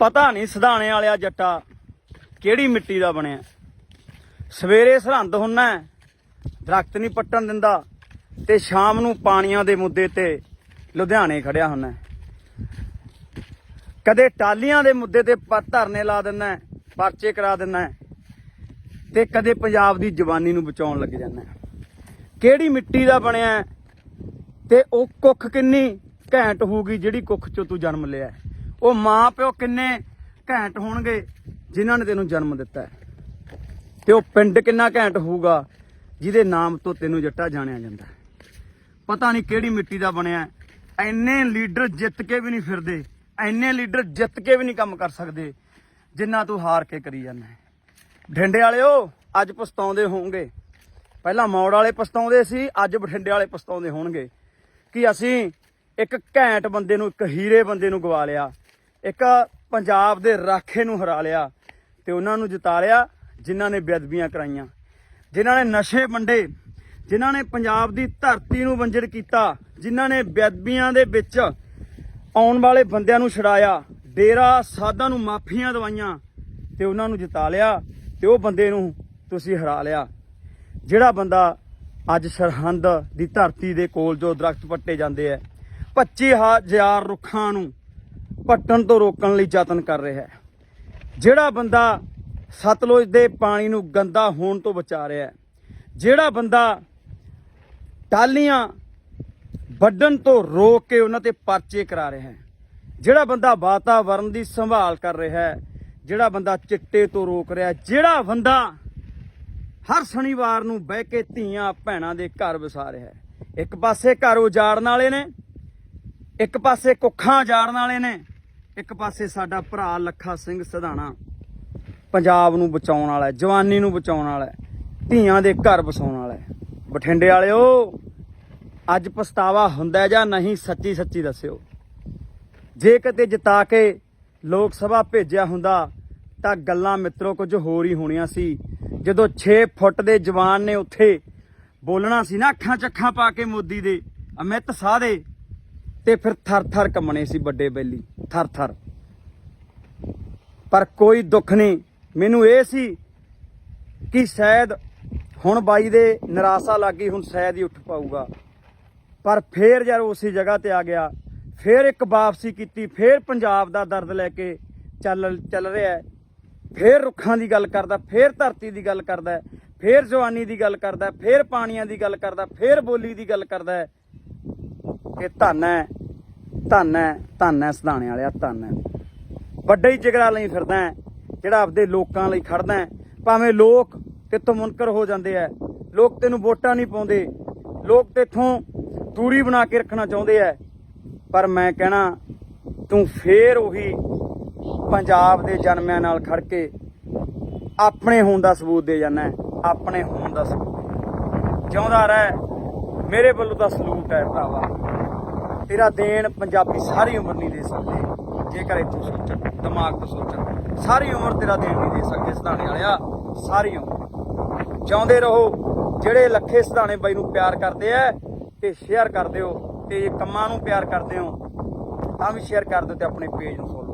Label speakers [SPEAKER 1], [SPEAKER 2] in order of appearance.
[SPEAKER 1] ਪਤਾ ਨਹੀਂ ਸਧਾਣੇ ਵਾਲਿਆ ਜੱਟਾ ਕਿਹੜੀ ਮਿੱਟੀ ਦਾ ਬਣਿਆ। ਸਵੇਰੇ ਸਰਹੰਦ ਹੁੰਨਾ ਹੈ, ਦਰਖਤ ਨਹੀਂ ਪੱਟਣ ਦਿੰਦਾ ਤੇ ਸ਼ਾਮ ਨੂੰ ਪਾਣੀਆਂ ਦੇ ਮੁੱਦੇ ਤੇ ਲੁਧਿਆਣੇ ਖੜਿਆ ਹੁੰਨਾ ਕਦੇ ਟਾਲੀਆਂ ਦੇ ਮੁੱਦੇ ਤੇ ਪ- ਧਰਨੇ ਲਾ ਦਿੰਦਾ ਪਰਚੇ ਕਰਾ ਦਿੰਦਾ ਹੈ, ਤੇ ਕਦੇ ਪੰਜਾਬ ਦੀ ਜਵਾਨੀ ਨੂੰ ਬਚਾਉਣ ਲੱਗ ਜਾਂਦਾ ਕਿਹੜੀ ਮਿੱਟੀ ਦਾ ਬਣਿਆ ਹੈ ਤੇ ਉਹ ਕੁੱਖ ਕਿੰਨੀ ਘੈਂਟ ਹੋਊਗੀ ਜਿਹੜੀ ਕੁੱਖ ਚੋਂ ਤੂੰ ਜਨਮ ਲਿਆ ਉਹ ਮਾਂ ਪਿਓ ਕਿੰਨੇ ਘੈਂਟ ਹੋਣਗੇ ਜਿਨ੍ਹਾਂ ਨੇ ਤੈਨੂੰ ਜਨਮ ਦਿੱਤਾ ਹੈ। ਤੇ ਉਹ ਪਿੰਡ ਕਿੰਨਾ ਘੈਂਟ ਹੋਊਗਾ ਜਿਹਦੇ ਨਾਮ ਤੋਂ ਤੈਨੂੰ ਜੱਟਾ ਜਾਣਿਆ ਜਾਂਦਾ ਪਤਾ ਨਹੀਂ ਕਿਹੜੀ ਮਿੱਟੀ ਦਾ ਬਣਿਆ ਹੈ। ਐਨੇ ਲੀਡਰ ਜਿੱਤ ਕੇ ਵੀ ਨਹੀਂ ਫਿਰਦੇ ਐਨੇ ਲੀਡਰ ਜਿੱਤ ਕੇ ਵੀ ਨਹੀਂ ਕੰਮ ਕਰ ਸਕਦੇ, ਜਿੰਨਾ ਤੂੰ ਹਾਰ ਕੇ ਕਰੀ ਜਾਂਦਾ ਹੈ। ਬਠਿੰਡੇ ਵਾਲਿਓ, ਅੱਜ ਪਛਤਾਉਂਦੇ ਹੋਵੋਗੇ। ਪਹਿਲਾਂ ਮੌੜ ਵਾਲੇ ਪਛਤਾਉਂਦੇ ਸੀ, ਅੱਜ ਬਠਿੰਡੇ ਵਾਲੇ ਪਛਤਾਉਂਦੇ ਹੋਣਗੇ ਕਿ ਅਸੀਂ ਇੱਕ ਘੈਂਟ ਬੰਦੇ ਨੂੰ, ਇੱਕ ਹੀਰੇ ਬੰਦੇ ਨੂੰ ਗਵਾ ਲਿਆ। ਇੱਕ ਪੰਜਾਬ ਦੇ ਰਾਖੇ ਨੂੰ ਹਰਾ ਲਿਆ ਤੇ ਉਹਨਾਂ ਨੂੰ ਜਿਤਾ ਲਿਆ, ਜਿਨ੍ਹਾਂ ਨੇ ਬੇਅਦਬੀਆਂ ਕਰਾਈਆਂ। ਜਿਨ੍ਹਾਂ ਨੇ ਨਸ਼ੇ ਵੰਡੇ, ਜਿਨ੍ਹਾਂ ਨੇ ਪੰਜਾਬ ਦੀ ਧਰਤੀ ਨੂੰ ਵੰਜਰ ਕੀਤਾ, ਜਿਨ੍ਹਾਂ ਨੇ ਬੇਅਦਬੀਆਂ ਦੇ ਵਿੱਚ ਆਉਣ ਵਾਲੇ ਬੰਦਿਆਂ ਨੂੰ ਛਡਾਇਆ, ਡੇਰਾ ਸਾਧਾਂ ਨੂੰ ਮਾਫੀਆਂ ਦਵਾਈਆਂ ਤੇ ਉਹਨਾਂ ਨੂੰ ਜਿਤਾ ਲਿਆ ਤੇ ਉਹ ਬੰਦੇ ਨੂੰ ਤੁਸੀਂ ਹਰਾ ਲਿਆ। ਜਿਹੜਾ ਬੰਦਾ ਅੱਜ ਸਰਹੰਦ ਦੀ ਧਰਤੀ ਦੇ ਕੋਲ ਜੋ ਦਰਖਤ ਪੱਟੇ ਜਾਂਦੇ ਐ 25000 ਰੁੱਖਾਂ ਨੂੰ ਪੱਟਣ ਤੋਂ ਰੋਕਣ ਲਈ ਯਤਨ ਕਰ ਰਿਹਾ ਹੈ। ਜਿਹੜਾ ਬੰਦਾ ਸਤਲੁਜ ਦੇ ਪਾਣੀ ਨੂੰ ਗੰਦਾ ਹੋਣ ਤੋਂ ਬਚਾ ਰਿਹਾ ਹੈ, ਜਿਹੜਾ ਬੰਦਾ ਟਾਲੀਆਂ ਵੱਢਣ ਤੋਂ ਰੋਕ ਕੇ ਉਹਨਾਂ ਤੇ ਪਰਚੇ ਕਰਾ ਰਿਹਾ ਹੈ, ਜਿਹੜਾ ਬੰਦਾ ਵਾਤਾਵਰਣ ਦੀ ਸੰਭਾਲ ਕਰ ਰਿਹਾ ਹੈ, ਜਿਹੜਾ ਬੰਦਾ ਚਿੱਟੇ ਤੋਂ ਰੋਕ ਰਿਹਾ ਜਿਹੜਾ ਬੰਦਾ ਹਰ ਸ਼ਨੀਵਾਰ ਨੂੰ ਬਹਿ ਕੇ ਧੀਆਂ ਭੈਣਾਂ ਦੇ ਘਰ ਵਸਾ ਰਿਹਾ ਹੈ। ਇੱਕ ਪਾਸੇ ਘਰ ਉਜਾੜਨ ਵਾਲੇ ਨੇ, ਇੱਕ ਪਾਸੇ ਕੁੱਖਾਂ ਉਜਾੜਨ ਵਾਲੇ ਨੇ ਇੱਕ ਪਾਸੇ ਸਾਡਾ ਭਰਾ ਲੱਖਾ ਸਿੰਘ ਸਧਾਣਾ ਪੰਜਾਬ ਨੂੰ ਬਚਾਉਣ ਵਾਲਾ ਜਵਾਨੀ ਨੂੰ ਬਚਾਉਣ ਵਾਲਾ ਹੈ, ਧੀਆਂ ਦੇ ਘਰ ਵਸਾਉਣ ਵਾਲਾ ਹੈ। ਬਠਿੰਡੇ ਵਾਲਿਓ, ਅੱਜ ਪਛਤਾਵਾ ਹੁੰਦਾ ਜਾਂ ਨਹੀਂ ਸੱਚੀ ਸੱਚੀ ਦੱਸਿਓ। ਜੇ ਕਿਤੇ ਜਿਤਾ ਕੇ ਲੋਕ ਸਭਾ ਭੇਜਿਆ ਹੁੰਦਾ, ਤਾਂ ਗੱਲਾਂ ਮਿੱਤਰੋ ਕੁਝ ਹੋਰ ਹੀ ਹੋਣੀਆਂ ਸੀ। ਜਦੋਂ 6 ਫੁੱਟ ਦੇ ਜਵਾਨ ਨੇ ਉੱਥੇ ਬੋਲਣਾ ਸੀ ਨਾ, ਅੱਖਾਂ ਚੱਖਾਂ ਪਾ ਕੇ ਮੋਦੀ ਦੇ, ਅਮਿਤ ਸਾਹ ਦੇ। ਤੇ ਫਿਰ ਥਰ ਥਰ ਕੰਮਣੇ ਸੀ ਵੱਡੇ ਬੈਲੀ ਥਰ ਥਰ। ਪਰ ਕੋਈ ਦੁੱਖ ਨਹੀਂ। ਮੈਨੂੰ ਇਹ ਸੀ ਕਿ ਸ਼ਾਇਦ ਹੁਣ ਬਾਈ ਦੇ ਨਿਰਾਸ਼ਾ ਲੱਗੀ ਹੁਣ ਸ਼ਾਇਦ ਹੀ ਉੱਠ ਪਾਊਗਾ। ਪਰ ਫੇਰ ਯਾਰ ਉਸੇ ਜਗ੍ਹਾ ਤੇ ਆ ਗਿਆ ਫੇਰ ਇੱਕ ਵਾਪਸੀ ਕੀਤੀ ਫੇਰ ਪੰਜਾਬ ਦਾ ਦਰਦ ਲੈ ਕੇ ਚੱਲ ਚੱਲ ਰਿਹਾ ਹੈ। ਫੇਰ ਰੁੱਖਾਂ ਦੀ ਗੱਲ ਕਰਦਾ ਫੇਰ ਧਰਤੀ ਦੀ ਗੱਲ ਕਰਦਾ ਹੈ, ਫੇਰ ਜਵਾਨੀ ਦੀ ਗੱਲ ਕਰਦਾ ਹੈ, ਫੇਰ ਪਾਣੀਆਂ ਦੀ ਗੱਲ ਕਰਦਾ ਫੇਰ ਬੋਲੀ ਦੀ ਗੱਲ ਕਰਦਾ ਹੈ। ਇਹ ਧੰਨ ਹੈ। ਧੰਨ ਹੈ ਧੰਨ ਹੈ ਸਦਾਣੇ ਵਾਲਿਆ, ਧੰਨ ਹੈ। ਵੱਡੇ ਹੀ ਜਿਗਰਾ ਲਈ ਫਿਰਦਾ ਜਿਹੜਾ ਆਪਦੇ ਲੋਕਾਂ ਲਈ ਖੜਦਾ ਭਾਵੇਂ ਲੋਕ ਕਿੱਥੋਂ ਮੁਨਕਰ ਹੋ ਜਾਂਦੇ ਐ ਲੋਕ ਤੈਨੂੰ ਵੋਟਾਂ ਨਹੀਂ ਪਾਉਂਦੇ। ਲੋਕ ਤੇਥੋਂ ਦੂਰੀ ਬਣਾ ਕੇ ਰੱਖਣਾ ਚਾਹੁੰਦੇ ਐ ਪਰ ਮੈਂ ਕਹਿਣਾ, ਤੂੰ ਫੇਰ ਉਹੀ ਪੰਜਾਬ ਦੇ ਜਨਮਿਆਂ ਨਾਲ ਖੜ ਕੇ ਆਪਣੇ ਹੋਣ ਦਾ ਸਬੂਤ ਦੇ ਜਾਣਾ ਆਪਣੇ ਹੋਣ ਦਾ ਸਬੂਤ ਜਿਉਂਦਾ ਰਹਿ, ਮੇਰੇ ਵੱਲੋਂ ਤਾਂ ਸਲੂਟ ਹੈ ਭਰਾਵਾ। ਤੇਰਾ ਦੇਣ ਪੰਜਾਬੀ ਸਾਰੀ ਉਮਰ ਨਹੀਂ ਦੇ ਸਕਦੇ। ਜੇਕਰ ਇਹ ਤੂੰ ਸੋਚਣ ਦਿਮਾਗ ਤੋਂ ਸੋਚਣ ਸਾਰੀ ਉਮਰ ਤੇਰਾ ਦੇਣ ਨਹੀਂ ਦੇ ਸਕਦੇ ਸਧਾਣੇ ਵਾਲਿਆ, ਸਾਰੀ ਉਮਰ। ਜਿਉਂਦੇ ਰਹੋ, ਜਿਹੜੇ ਲੱਖੇ ਸਧਾਣੇ ਬਾਈ ਨੂੰ ਪਿਆਰ ਕਰਦੇ ਆ, ਤੇ ਸ਼ੇਅਰ ਕਰ ਦਿਓ ਤੇ ਕੰਮਾਂ ਨੂੰ ਪਿਆਰ ਕਰਦੇ ਹੋ, ਤਾਂ ਵੀ ਸ਼ੇਅਰ ਕਰ ਦਿਓ ਤੇ ਆਪਣੇ ਪੇਜ ਨੂੰ ਫੋਲੋ